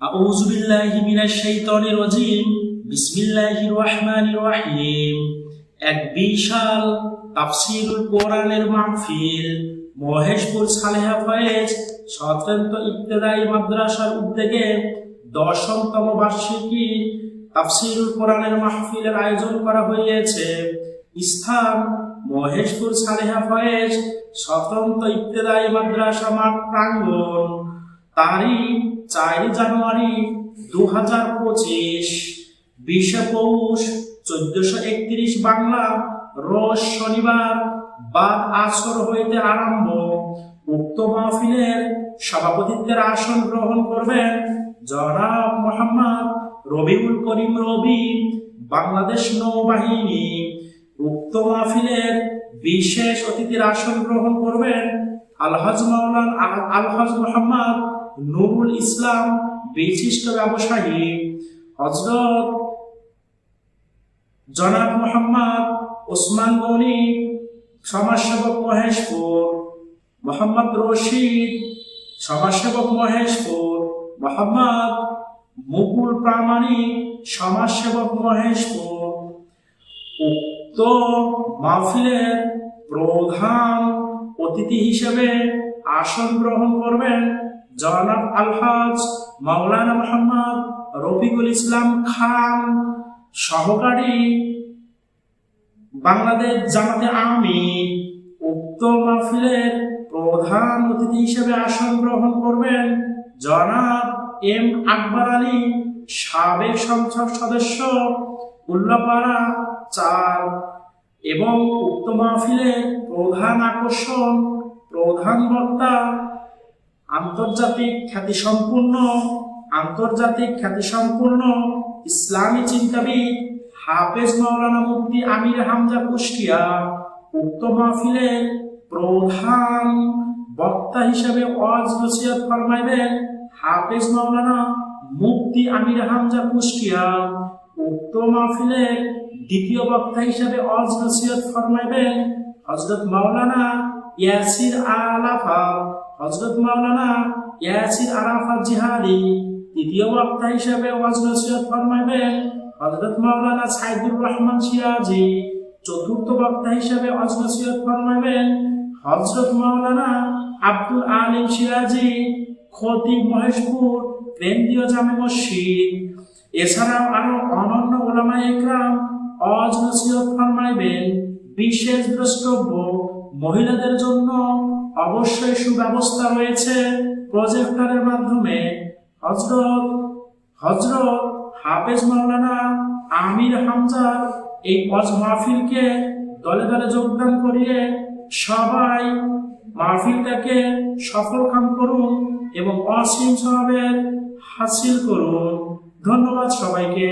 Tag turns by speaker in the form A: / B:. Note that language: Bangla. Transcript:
A: أعوذ بالله من الشيطان الرجيم بسم الله الرحمن الرحيم এক বিশাল তাফসিরুল কোরআনের মাহফিল মহেশপুর সালেহা ফয়েজ স্বতন্ত্র ইবতেদায়ী মাদ্রাসার উদ্যোগে দশমতম বার্ষিকী তাফসিরুল কোরআনের মাহফিলের আয়োজন করা হয়েছে স্থান মহেশপুর সালেহা ফয়েজ স্বতন্ত্র ইবতেদায়ী মাদ্রাসা মাঠ প্রাঙ্গণ তারিখ চার জানুয়ারি দু হাজার পঁচিশ, বিশে পৌষ চোদ্দশো একত্রিশ বাংলা। রোজ শনিবার বাদ আসর হইতে আরম্ভ। উক্ত মাহফিলের সভাপতিত্বের আসন গ্রহণ করবেন জনাব মোহাম্মদ রবিউল করিম রবি, বাংলাদেশ নৌবাহিনী। উক্ত মাহফিলের বিশেষ অতিথির আসন গ্রহণ করবেন আলহাজ মাওলান আলহাজ মোহাম্মদ নুরুল ইসলাম বিশিষ্ট ব্যবসায়ী হজরত জনাব মোহাম্মদ ওসমান গনি, সমাজসেবক মহেশপুর, মোহাম্মদ রশিদ, সমাজসেবক মহেশপুর, মোহাম্মদ মুকুল প্রামাণিক, সমাজসেবক মহেশপুর, উক্ত মাহফিলের প্রধান অতিথি হিসেবে আসন গ্রহণ করবেন জনাব আলহাজ মাওলানা মোহাম্মদ রফিকুল ইসলাম খান, সহকারী বাংলাদেশ জামাতে আমি উক্ত মাহফিলের প্রধান অতিথি হিসেবে আসন গ্রহণ করবেন জনাব এম আকবর আলী, সাবেক সংসদ সদস্য, উল্লাপাড়া চার এবং উক্ত মাহফিলের প্রধান আকর্ষণ, প্রধান বক্তা আন্তর্জাতিক খ্যাতিসম্পন্ন আন্তর্জাতিক খ্যাতিসম্পন্ন ইসলামী চিন্তাবিদ হাফেজ মাওলানা মুফতি আমির হামজা কুষ্টিয়া উক্ত মাহফিলের প্রধান বক্তা হিসেবে ওয়াজ নসিহত ফরমাইবেন হাফেজ মাওলানা মুফতি আমির হামজা কুষ্টিয়া উক্ত মাহফিলের দ্বিতীয় বক্তা হিসেবে ওয়াজ নসিহত ফরমাইবেন হযরত মাওলানা ইয়াসির আলাফা হযরত মাওলানা ইয়াসির আরাফাত জিহাদি তৃতীয় বক্তা হিসেবে ওয়াজ নসিহত ফরমাইবেন। হজরত মাওলানা সাইদুর রহমান সিরাজি চতুর্থ বক্তা হিসেবে ওয়াজ নসিহত ফরমাইবেন। হজরত মাওলানা আব্দুল আলিম সিরাজি খতিব মহেশপুর কেন্দ্রীয় জামে মসজিদ। এছাড়াও আরও অনন্য ওলামা একরাম ওয়াজ নসিহত ফরমাইবেন। বিশেষ দ্রষ্টব্য মহিলাদের জন্য অবশ্যই সুব্যবস্থা রয়েছে প্রজেক্টরের মাধ্যমে। হজরত হজরত হাফেজ মাওলানা আমির হামজার এই ওয়াজ মাহফিলকে দলে দলে যোগদান করিয়ে সবাই মাহফিলটাকে সফল কাম করুন এবং অসীম সবের হাসিল করুন। ধন্যবাদ সবাইকে।